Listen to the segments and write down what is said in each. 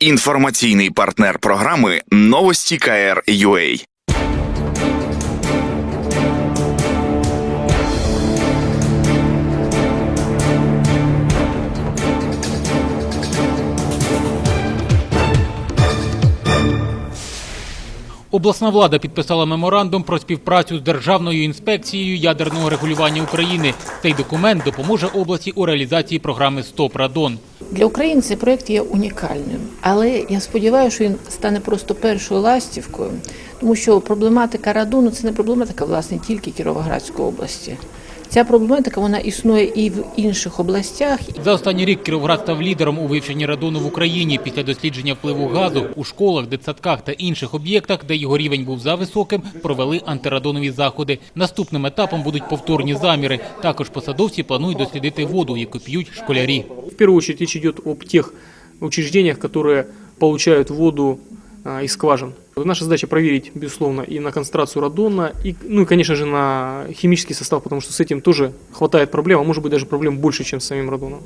Інформаційний партнер програми Новості КР.UA. Обласна влада підписала меморандум про співпрацю з Державною інспекцією ядерного регулювання України. Цей документ допоможе області у реалізації програми Стоп Радон. Для України цей проект є унікальним, але я сподіваюся, що він стане просто першою ластівкою, тому що проблематика радону це не проблематика власне тільки Кіровоградської області. Ця проблематика вона існує і в інших областях. За останній рік Кіровоград став лідером у вивченні радону в Україні після дослідження впливу газу у школах, дитсадках та інших об'єктах, де його рівень був за високим, провели антирадонові заходи. Наступним етапом будуть повторні заміри. Також посадовці планують дослідити воду, яку п'ють школярі. В первую очередь речь идет об тех учреждениях, которые получают воду из скважин. Наша задача проверить, безусловно, и на концентрацию радона, и, ну и, конечно же, на химический состав, потому что с этим тоже хватает проблем, а может быть даже проблем больше, чем с самим радоном.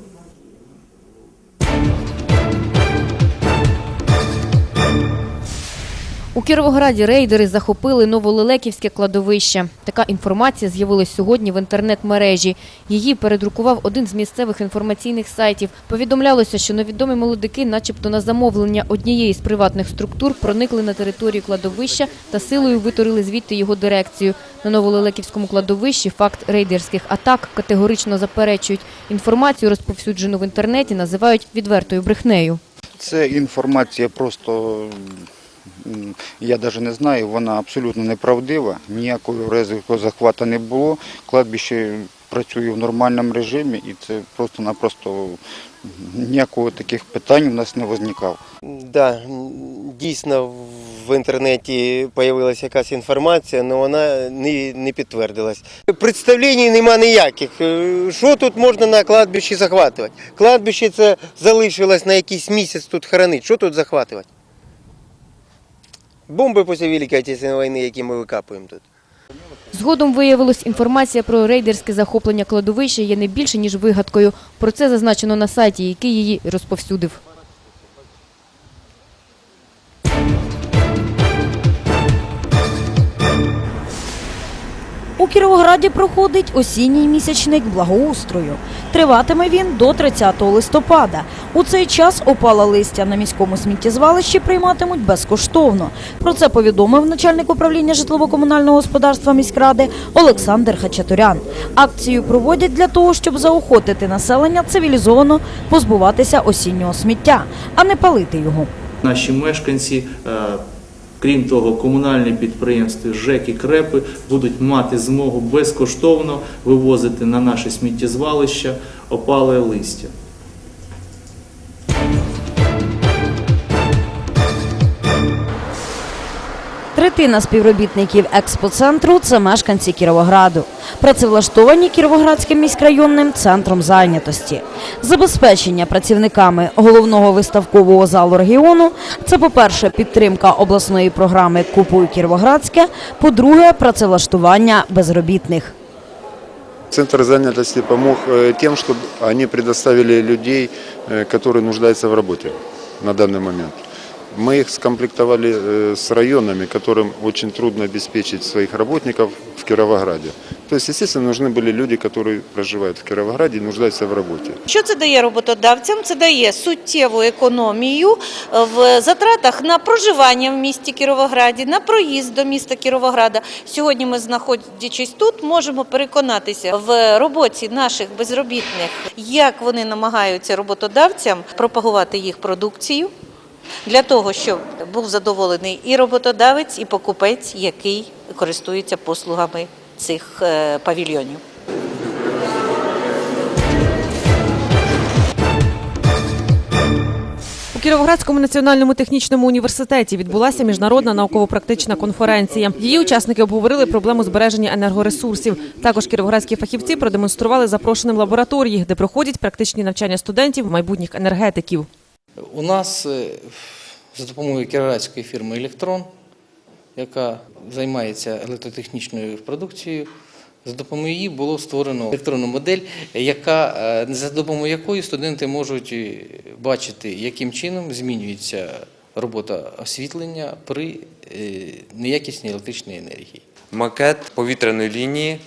У Кіровограді рейдери захопили новолелеківське кладовище. Така інформація з'явилась сьогодні в інтернет-мережі. Її передрукував один з місцевих інформаційних сайтів. Повідомлялося, що невідомі молодики, начебто на замовлення однієї з приватних структур, проникли на територію кладовища та силою витурили звідти його дирекцію. На новолелеківському кладовищі факт рейдерських атак категорично заперечують. Інформацію, розповсюджену в інтернеті, називають відвертою брехнею. Це інформація просто, я навіть не знаю, вона абсолютно неправдива, ніякого ризику захвату не було. Кладбище працює в нормальному режимі і це просто-напросто ніякого таких питань у нас не виникало. Да, дійсно в інтернеті з'явилася якась інформація, але вона не, не підтвердилась. Представлень нема ніяких. Е, Що тут можна на кладбищі захватувати? Кладбище це залишилось на якийсь місяць тут хоронить. Що тут захватувати? Бомби після Великої Отечественної війни, які ми викапуємо тут. Згодом виявилось, інформація про рейдерське захоплення кладовища є не більше, ніж вигадкою. Про це зазначено на сайті, який її розповсюдив. Кіровограді проходить осінній місячник благоустрою. Триватиме він до 30 листопада. У цей час опала листя на міському сміттєзвалищі прийматимуть безкоштовно. Про це повідомив начальник управління житлово-комунального господарства міськради Олександр Хачатурян. Акцію проводять для того, щоб заохотити населення цивілізовано позбуватися осіннього сміття, а не палити його. Наші мешканці, е, крім того, комунальні підприємства, ЖЕКи, КРЕПи будуть мати змогу безкоштовно вивозити на наше сміттєзвалище опале листя. Третина співробітників експоцентру – це мешканці Кіровограду, працевлаштовані Кіровоградським міськрайонним центром зайнятості. Забезпечення працівниками головного виставкового залу регіону – це, по-перше, підтримка обласної програми «Купуй Кіровоградське», по-друге, працевлаштування безробітних. Центр занятости помог э, тем, что они предоставили людей, э, которые нуждаются в работе на данный момент. Мы их скомплектовали э, с районами, которым очень трудно обеспечить своих работников в Кировограде. То есть, естественно, нужны были люди, которые проживают в Кировограде и нуждаются в работе. Що це дає роботодавцям? Це дає суттєву економію е, в затратах на проживання в місті Кіровограді, на проїзд до міста Кіровограда. Сьогодні ми, знаходячись тут, можемо переконатися в роботі наших безробітних, як вони намагаються роботодавцям пропагувати їх продукцію. Для того, щоб був задоволений і роботодавець, і покупець, який користується послугами цих е, павільйонів. Кіровоградському національному технічному університеті відбулася міжнародна науково-практична конференція. Її учасники обговорили проблему збереження енергоресурсів. Також кіровоградські фахівці продемонстрували запрошеним лабораторії, де проходять практичні навчання студентів майбутніх енергетиків. У нас е, за допомогою кіровоградської фірми Електрон, яка займається електротехнічною продукцією, За допомогою її було створено електронну модель, яка, е, за допомогою якої студенти можуть е, бачити, яким чином змінюється робота освітлення при неякісній електричній енергії. макет повітряної лінії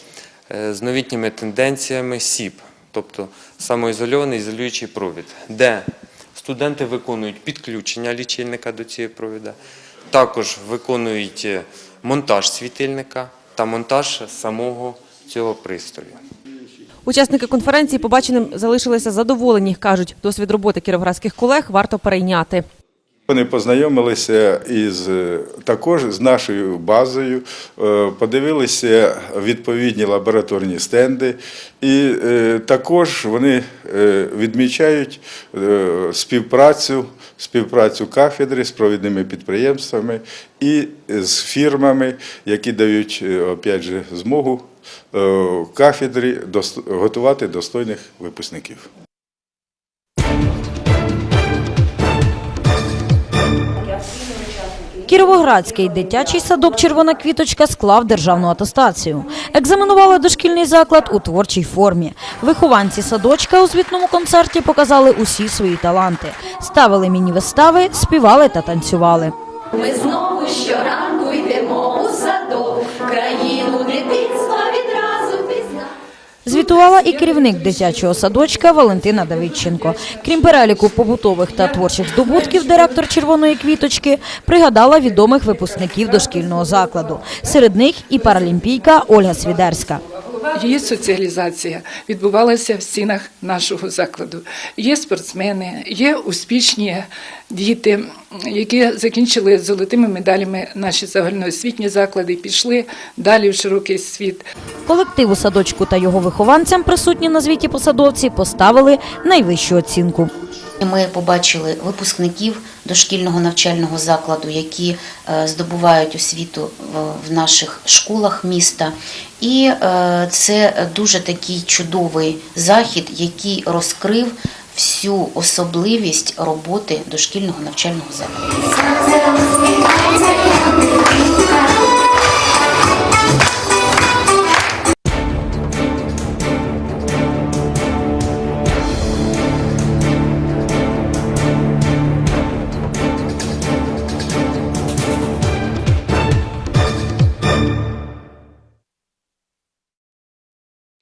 з новітніми тенденціями СІП, тобто самоізольований ізолюючий провід, де студенти виконують підключення лічильника до цієї провіда, також виконують е, монтаж світильника та монтаж самого цього пристрою. Учасники конференції побаченим залишилися задоволені. кажуть, досвід роботи кіровоградських колег варто перейняти. Вони познайомилися із також з нашою базою, е, подивилися відповідні лабораторні стенди, і е, також вони е, відмічають співпрацю, співпрацю кафедри з провідними підприємствами і з фірмами, які дають опять же, змогу кафедрі готувати достойних випускників. Кіровоградський дитячий садок Червона квіточка склав державну атестацію. Екзаменували дошкільний заклад у творчій формі. Вихованці садочка у звітному концерті показали усі свої таланти. Ставили міні-вистави, співали та танцювали. Ми знову щоранку Звітувала і керівник дитячого садочка Валентина Давидченко. Крім переліку побутових та творчих здобутків, директор червоної квіточки пригадала відомих випускників дошкільного закладу. Серед них і паралімпійка Ольга Свідерська. Її соціалізація відбувалася в стінах нашого закладу. Є спортсмени, є успішні діти, які закінчили золотими медалями наші загальноосвітні заклади, пішли далі в широкий світ. Колективу садочку та його вихованцям, присутні на звіті посадовці, поставили найвищу оцінку. Ми побачили випускників дошкільного навчального закладу, які е, здобувають освіту в- наших школах міста. І е, це дуже такий чудовий захід, який розкрив всю особливість роботи дошкільного навчального закладу.